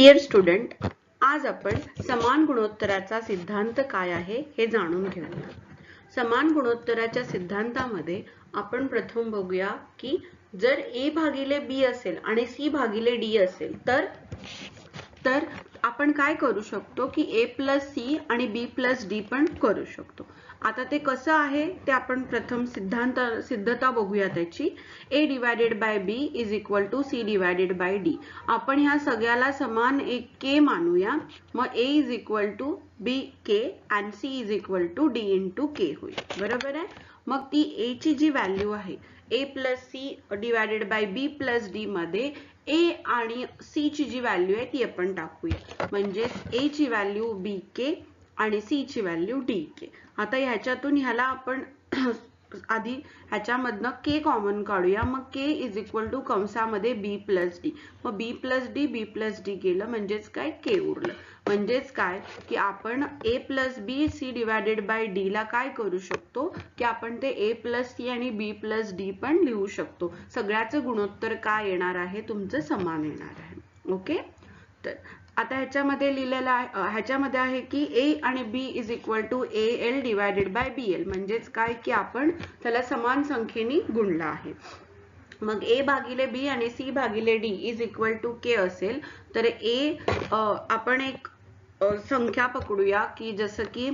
Dear student आज आपण समान गुणोत्तराचा सिद्धांत काय आहे हे जाणून घेऊया. समान गुणोत्तराच्या सिद्धांतामध्ये आपण प्रथम बघूया की जर ए भागिले बी असेल आणि सी भागिले डी असेल तर? तर आपण काय करू शकतो की ए प्लस सी आणि बी प्लस डी पण करू शकतो. आता ते कसं आहे ते आपण प्रथम सिद्धांत सिद्धता बघूया त्याची. A divided by B is equal to C divided by D आपण ह्या सगळ्याला समान एक के मानूया. मग A is equal to B K and C is equal to D into K होईल. बरोबर आहे? मग ती ए ची जी व्हॅल्यू आहे A plus C divided by B plus D मध्ये ए आणि सी ची जी व्हॅल्यू आहे ती आपण टाकूया. म्हणजेच ए ची व्हॅल्यू बी के आणि सी ची व्हॅल्यू डी के आता ह्याच्यातून ह्याला आपण आधी ह्याच्यामधनं के कॉमन काढूया. मग के इज इक्वल टू कंसामध्ये बी प्लस डी मग B plus D B plus D गेलं म्हणजेच काय? के उरलं. म्हणजेच काय? की आपण A plus B C divided by D ला काय करू शकतो? की आपण ते ए प्लस सी आणि बी प्लस डी पण लिहू शकतो. सगळ्याचं गुणोत्तर काय येणार आहे? तुमचं समान येणार आहे. ओके? तर आता ह्याच्यामध्ये लिहिलेलं आहे ह्याच्यामध्ये आहे की ए आणि B is equal to A L divided by B L म्हणजेच काय? की आपण त्याला समान संख्येने गुणला आहे. मग ए भागिले बी आणि सी भागिले D is equal to K असेल तर ए आपण एक संख्या पकडूया की जसं की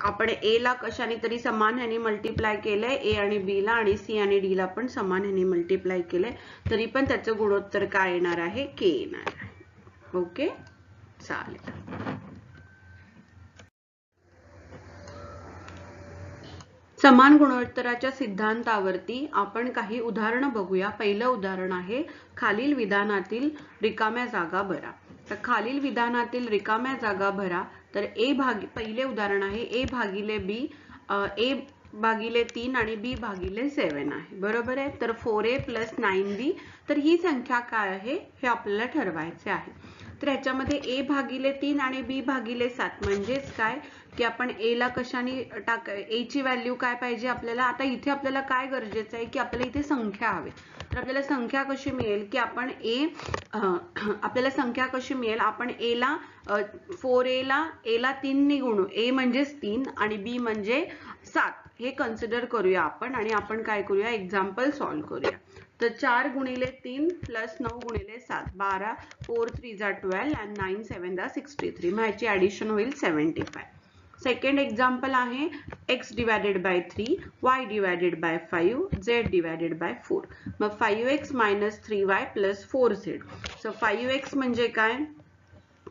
आपण ए ला कशाने तरी समान ह्याने मल्टिप्लाय केलंय ए आणि बी ला आणि सी आणि डी ला पण समान ह्याने मल्टिप्लाय केलंय तरी पण त्याचं गुणोत्तर काय येणार आहे? के येणार आहे. ओके? चालेल. समान गुणोत्तराच्या सिद्धांतावरती आपण काही उदाहरणं बघूया. पहिलं उदाहरण आहे खालील विधानातील रिकाम्या जागा भरा. तर खालील विधानातील रिकाम्या जागा भरा. तर ए भागी पहिले उदाहरण आहे ए भागिले बी ए भागिले तीन आणि बी भागिले सेवन आहे. बरोबर आहे? तर four A plus nine B. तर ही संख्या काय आहे? हे आपल्याला ठरवायचे आहे. तर ह्याच्यामध्ये ए भागिले तीन आणि बी भागिले सात. म्हणजेच काय? की आपण ए ला कशाने टाक ए ची व्हॅल्यू काय पाहिजे आपल्याला? आता इथे आपल्याला काय गरजेचं आहे? की आपल्याला इथे संख्या हवी. तर आपल्याला संख्या कशी मिळेल? की आपण ए आपल्याला संख्या कशी मिळेल? आपण ए ला फोर ए ला ए ला तीन गुणू. ए म्हणजेच तीन आणि बी म्हणजे सात. हे कन्सिडर करूया आपण आणि आपण काय करूया? एक्झाम्पल सॉल्व्ह करूया. तर चार गुणिले तीन प्लस नऊ गुणिले सात बारा फोर थ्री जा ट्वेल्व अँड नाईन सेवन जा सिक्स्टी थ्री मग ह्याची ऍडिशन होईल सेव्हन्टी फाय सेकंड एक्झाम्पल आहे X divided by three Y divided by five Z divided by four मग five X minus three Y plus four Z so five X म्हणजे काय?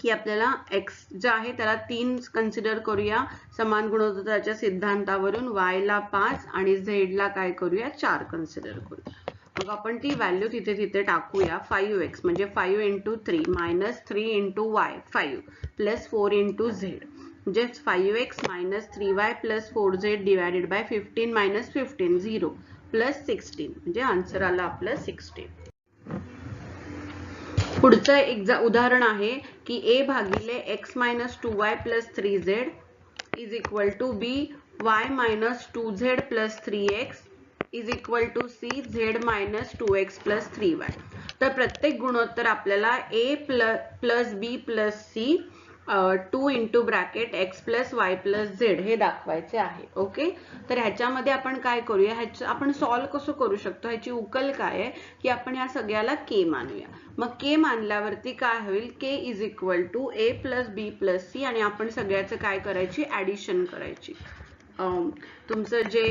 की आपल्याला एक्स जे आहे त्याला तीन कन्सिडर करूया. समान गुणोत्तराच्या सिद्धांतावरून वायला पाच आणि झेडला काय करूया? चार कन्सिडर करूया. मग आपण ती व्हॅल्यू तिथे तिथे टाकूया. फाईव्ह एक्स म्हणजे five into three minus three into Y five plus four into Z म्हणजेच five X minus three Y plus four Z divided by fifteen minus fifteen zero plus sixteen म्हणजे answer आला आपलं sixteen पुढचं एक उदाहरण आहे की ए भागिले X minus two Y plus three Z is equal to B Y minus two Z plus three X is equal to C Z minus two X plus three Y तर प्रत्येक गुणोत्तर आपल्याला A plus B plus C two into bracket X plus Y plus Z हे दाखवायचे आहे okay तर ह्याच्यामध्ये आपण काय करूया? ह्याचं आपण सॉल्व कसं करू शकतो? ह्याची उकल काय आहे? की आपण या सगळ्याला के मानूया. मग के मानल्यावरती काय होईल? K is equal to A plus B plus C आणि आपण सगळ्याचं काय करायची? ऍडिशन करायची. तुमचं जे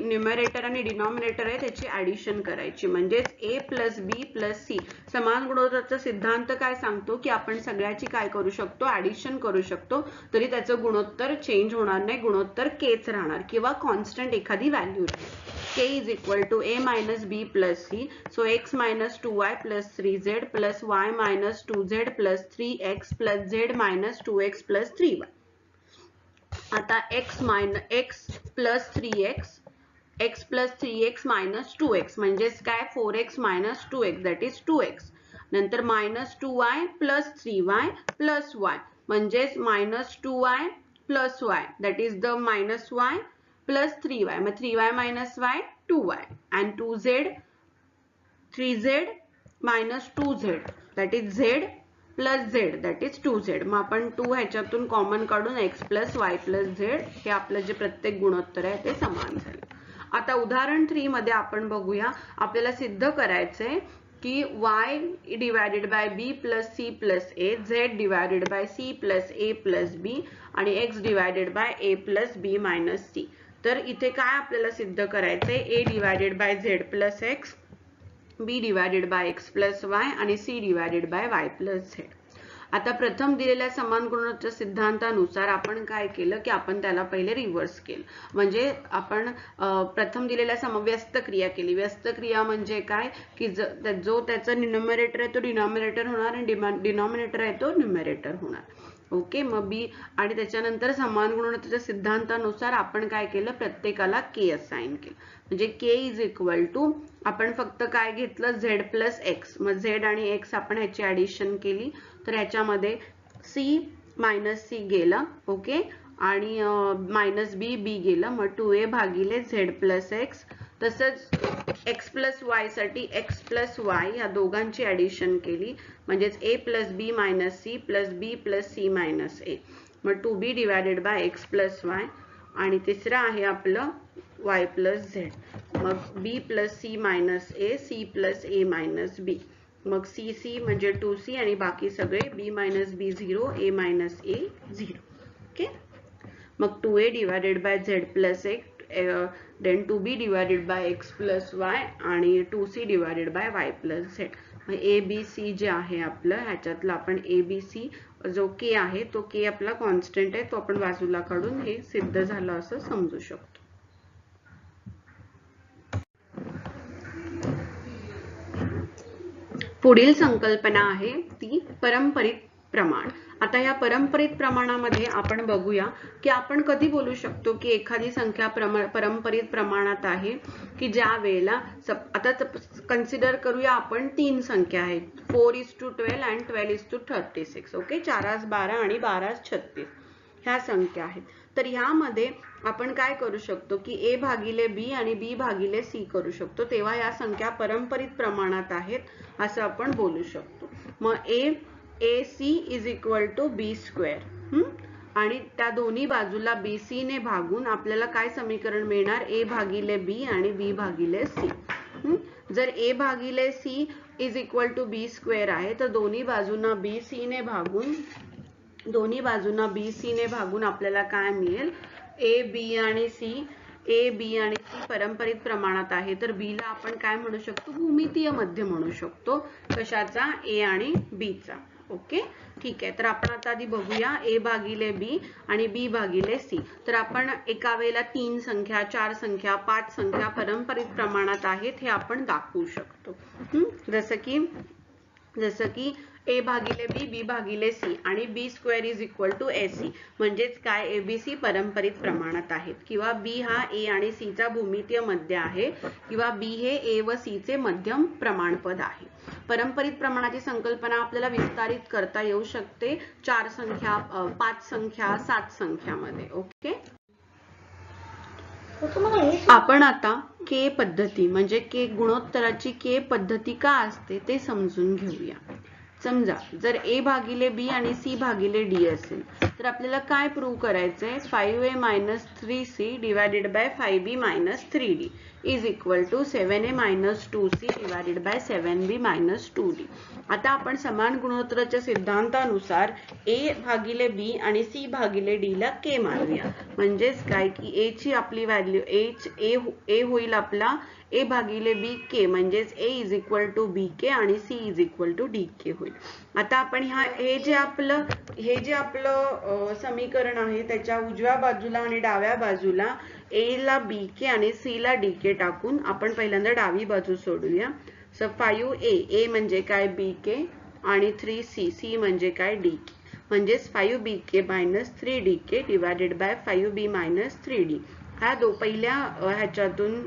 न्युमरेटर आणि डिनॉमिनेटर आहे त्याची ऍडिशन करायची. म्हणजेच A plus B plus C समान गुणोत्तराचा सिद्धांत काय सांगतो? की आपण सगळ्याची काय करू शकतो? ऍडिशन करू शकतो. तरी त्याचं गुणोत्तर चेंज होणार नाही. गुणोत्तर केच राहणार. किंवा कॉन्स्टंट एखादी value K is equal to A minus B plus C so X minus two Y plus three Z plus Y minus two Z plus three X plus Z minus two X plus three Y आता x minus X plus three X X plus three X minus two X म्हणजेच काय? Four X minus two X that is two X नंतर minus two Y plus three Y plus Y म्हणजेच minus two Y plus Y that is the minus Y plus three Y मग three Y minus Y two Y and two Z three Z minus two Z that is Z plus Z that is two Z. मग आपण two ह्याच्यातून common काढून X plus Y plus Z हे आपलं जे प्रत्येक गुणोत्तर आहे ते समान झालं. आता उदाहरण थ्री मध्ये आपण बघूया. आपल्याला सिद्ध करायचंय की y divided by B plus C plus A Z divided by C plus A plus B आणि x divided by A plus B minus C तर इथे काय आपल्याला सिद्ध करायचंय? A divided by Z plus X B divided by X plus Y आणि C divided by Y plus Z. आता प्रथम दिलेल्या समान गुणोत्तर सिद्धांतानुसार आपण काय केलं की आपण त्याला पहिले रिव्हर्स केलं. म्हणजे आपण प्रथम दिलेल्या सम व्यस्त क्रिया केली. व्यस्त क्रिया म्हणजे काय? की जो त्याचा न्युमरेटर आहे तो डिनॉमिनेटर होणार आणि डिनॉमिनेटर आहे तो न्युमरेटर होणार. ओके मग बी. आणि त्याच्यानंतर समान गुणोत्तरच्या सिद्धांतानुसार आपण काय केलं? प्रत्येकाला के असाइन केलं. म्हणजे के इज इक्वल टू आपण फक्त काय घेतलं? झेड प्लस एक्स मग झेड आणि एक्स आपण ह्याची ऍडिशन केली. तर ह्याच्यामध्ये सी मायनस सी गेलं ओके? आणि मायनस बी बी गेलं. मग टू ए भागिले झेड प्लस एक्स तसंच एक्स प्लस वायसाठी एक्स प्लस वाय या दोघांची ऍडिशन केली. म्हणजेच A plus B minus C plus B plus C minus A मग two B divided by X plus Y आणि तिसरं आहे आपलं वाय प्लस झेड मग B plus C minus A C plus A minus B मग C C म्हणजे two C आणि बाकी सगळे B minus B zero A minus A zero okay मग two A divided by Z plus एक then two B divided by X plus Y आणि two C divided by Y plus Z मग A B C जे आहे आपलं ह्याच्यातलं आपण ए B C जो के आहे तो के आपला कॉन्स्टंट आहे तो आपण बाजूला काढून हे सिद्ध झालं असं समजू शकतो. पुढील संकल्पना आहे ती परंपरित प्रमाण. आता या परंपरित प्रमाणामध्ये आपण बघूया की आपण कधी बोलू शकतो की एखादी संख्या परंपरित प्रमाणात आहे की ज्या वेळेला आता कन्सिडर करूया आपण तीन संख्या आहेत. Four is to twelve and twelve is to thirty six okay चारास बारा आणि बारास छत्तीस. ह्या संख्या आहेत. तर ह्यामध्ये आपण काय करू शकतो की ए भागिले बी आणि बी भागिले सी करू शकतो. तेव्हा या संख्या परंपरित प्रमाणात आहेत असं आपण बोलू शकतो. मग A A C is equal to B square. आणि त्या दोन्ही बाजूला बी सी ने भागून आपल्याला काय समीकरण मिळणार? ए भागिले बी आणि बी भागिले सी. जर ए भागिले C is equal to B square आहे तर दोन्ही बाजूंना बी सी ने भागून दोन्ही बाजूंना बी सी ने भागून आपल्याला काय मिळेल? ए बी आणि सी ए बी आणि सी परंपरित प्रमाणात आहे. तर बी ला आपण काय म्हणू शकतो? भूमितीय मध्य म्हणू शकतो. कशाचा? ए आणि बी चा. ओके? ठीक आहे. तर आपण आता आधी बघूया ए भागिले बी आणि बी भागिले सी. तर आपण एका वेळेला तीन संख्या चार संख्या पाच संख्या परंपरित प्रमाणात आहेत हे आपण दाखवू शकतो. जसं की जसं की ए भागिले बी बी भागिले सी आणि B square is equal to A C. म्हणजेच काय? ए बी सी परंपरित प्रमाणात आहेत. किंवा बी हा ए आणि सी चा भूमितीय मध्य आहे. किंवा बी हे ए व सी चे मध्यम प्रमाणपद आहे. परंपरित प्रमाणाची संकल्पना आपल्याला विस्तारित करता येऊ शकते. चार संख्या पाच संख्या सात संख्यामध्ये. ओके? आपण आता के पद्धती म्हणजे के गुणोत्तराची के पद्धती का असते ते समजून घेऊया. समजा जर ए भागिले बी आणि सी भागिले डी असेल तर आपल्याला काय प्रूव्ह करायचंय? Five A minus three C divided by five B minus three D is equal to seven A minus two C divided by seven B minus two D आता आपण समान गुणोत्तराच्या सिद्धांतानुसार ए भागिले बी आणि सी भागिले डी ला के मानूया. म्हणजेच काय? की ए ची आपली व्हॅल्यू एच ए ए होईल आपला ए भागिले बी के म्हणजेच A is equal to B K आणि C is equal to D K होईल. आता आपण ह्या हे जे आपलं हे जे आपलं समीकरण आहे त्याच्या उजव्या बाजूला आणि डाव्या बाजूला ए ला बी के आणि सी ला डी के टाकून आपण पहिल्यांदा डावी बाजू सोडूया. सो फाईव्ह ए ए म्हणजे काय? बी के आणि थ्री सी सी म्हणजे काय? डी के म्हणजेच five B K minus three D K divided by five B minus three D ह्या दो पहिल्या ह्याच्यातून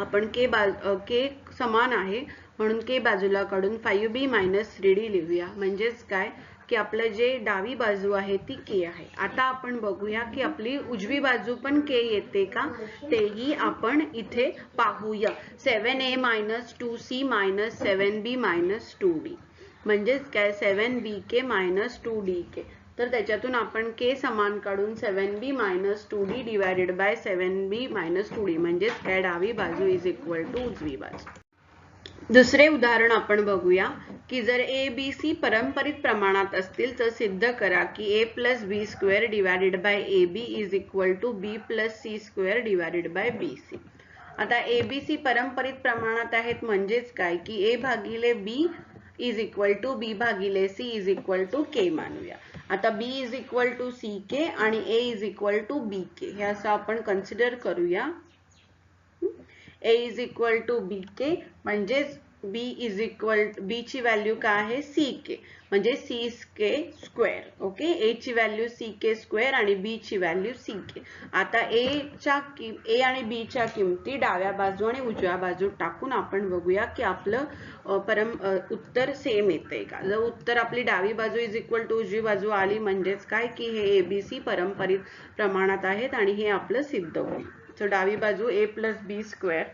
आपण के बा के समान आहे. म्हणून के बाजूला काढून five B minus three D लिहूया. म्हणजेच काय? की आपलं जे डावी बाजू आहे ती के आहे. आता आपण बघूया की आपली उजवी बाजू पण के येते का? तेही आपण इथे पाहूया. Seven A minus two C minus seven B minus two D म्हणजेच काय? Seven B K minus two D K तर त्याच्यातून आपण के समान काढून seven B minus two D divided by seven B minus two D म्हणजेच काय? डावी बाजू इज इक्वल टू उजवी बाजू. दुसरे उदाहरण आपण बघूया की जर ए बी सी परंपरित प्रमाणात असतील तर सिद्ध करा की A plus B square divided by A B is equal to B plus C square divided by B C आता ए बी सी परंपरित प्रमाणात आहेत म्हणजेच काय? की ए भागिले B is equal to B भागिले C is equal to K मानूया. आता B is equal to C K आणि A is equal to B K हे असं आपण कन्सिडर करूया. A is equal to B K म्हणजेच बी इज इक्वल बी ची व्हॅल्यू काय आहे? सी के म्हणजे C K square okay A ची व्हॅल्यू सी के स्क्वेअर आणि बी ची व्हॅल्यू सी के आता एच्या किम ए आणि बी च्या किमती डाव्या बाजू आणि उजव्या बाजू टाकून आपण बघूया की आपलं परम उत्तर सेम येते का? जर उत्तर आपली डावी बाजू इज इक्वल टू उजवी बाजू आली म्हणजेच काय? की हे एबीसी परंपरित प्रमाणात आहेत आणि हे आपलं सिद्ध होईल. तर डावी बाजू A plus B square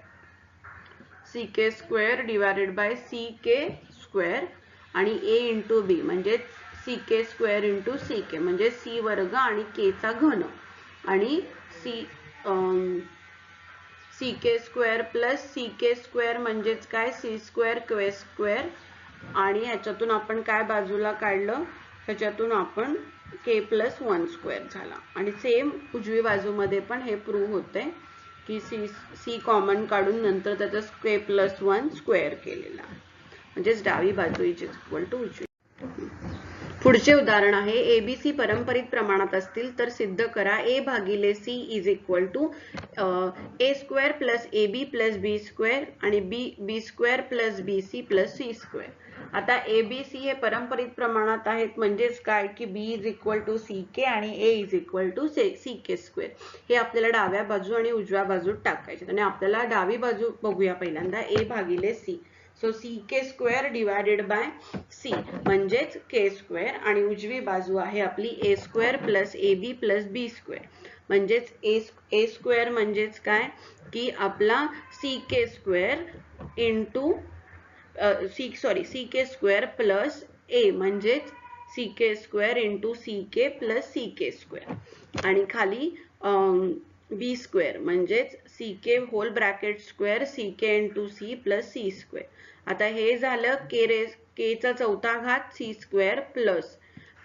C K square divided by C K square आणि ए इंटू बी म्हणजे C K square into C K म्हणजे सी वर्ग आणि के चा घन. आणि C C K square plus C K square म्हणजेच काय? C square K square. आणि ह्याच्यातून आपण काय बाजूला काढलं? ह्याच्यातून आपण के प्लस वन स्क्वेअर झाला. आणि सेम उजवी बाजूमध्ये पण हे प्रूव्ह होते की सी सी कॉमन काढून नंतर त्याचा स्क्वे प्लस वन स्क्वेअर केलेला. म्हणजेच डावी बाजू इज इक्वल टू उजवी. पुढचे उदाहरण आहे एबीसी पारंपरिक प्रमाणात असतील तर सिद्ध करा ए भागिले C is equal to A square plus A B plus B square आणि B B square plus B C plus C square आता ए बी सी हे परंपरित प्रमाणात आहेत. म्हणजेच काय? की B is equal to C K आणि A is equal to C K square हे आपल्याला डाव्या बाजू आणि उजव्या बाजूत टाकायचे आणि आपल्याला डावी बाजू बघूया पहिल्यांदा. ए भागिले C so C K square divided by C म्हणजेच के स्क्वेअर आणि उजवी बाजू आहे आपली A square plus A B plus B square म्हणजेच ए ए स्क्वेअर म्हणजेच काय? की आपला C K square into C sorry C K square plus A म्हणजेच C K square into C K plus C K square आणि खाली B square म्हणजेच C K whole bracket square C K into C plus C square आता हे झालं के रे केचा चौथा घात C square plus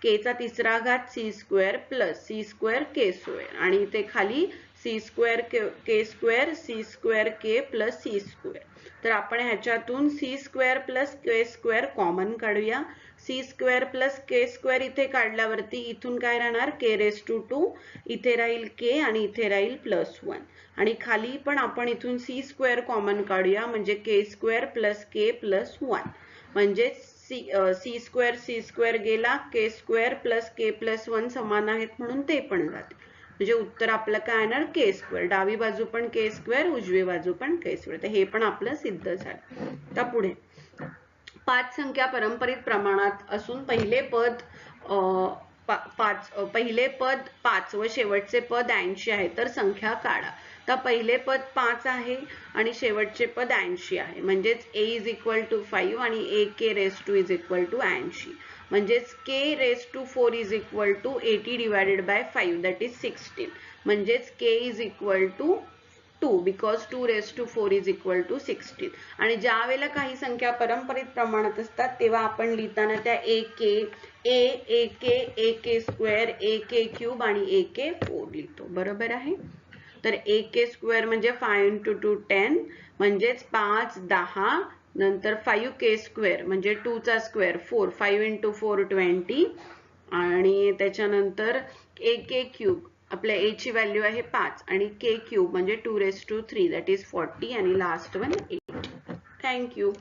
के चा तिसरा घात C square plus C square K square आणि इथे खाली C square K square C square K plus C square तर आपण ह्याच्यातून C square plus K square common काढूया. C square plus K square इथे काढल्यावरती इथून काय राहणार? के रेस टू टू इथे राहील के आणि इथे राहील प्लस वन आणि खाली पण आपण इथून सी स्क्वेअर कॉमन काढूया म्हणजे K square plus K plus one म्हणजे C C square C square गेला K square plus K plus one समान आहेत म्हणून ते पण जाते. म्हणजे उत्तर आपलं काय येणार? के स्क्वेअर डावी बाजू पण के स्क्वेअर उजवी बाजू पण के स्क्वेअर तर हे पण आपलं सिद्ध झालं. आता पुढे. पाच संख्या परंपरित प्रमाणात असून पहिले पद पा- पाच पहिले पद पाच व शेवटचे पद ऐंशी आहे. तर संख्या काढा. तर पहिले पद पाच आहे आणि शेवटचे पद ऐंशी आहे. म्हणजेच A is equal to five आणि A K raise to is equal to ऐंशी. म्हणजेच K raise to four is equal to eighty divided by five that is sixteen म्हणजेच K is equal to two because two raise to four is equal to sixteen आणि ज्या वेळेला काही संख्या परंपरेत प्रमाणात असतात तेव्हा आपण लिहिताना त्या ए के ए ए के ए के स्क्वेअर ए के क्यूब आणि ए के फोर लिहितो. बरोबर आहे? तर ए के स्क्वेअर म्हणजे फाय इंटू टू टेन म्हणजेच पाच दहा नंतर फाईव्ह के स्क्वेअर म्हणजे टू चा square four five into four twenty आणि त्याच्यानंतर ए के क्यूब आपल्या ए ची व्हॅल्यू आहे पाच आणि के क्यूब म्हणजे two raise to three that is forty and last one eight thank you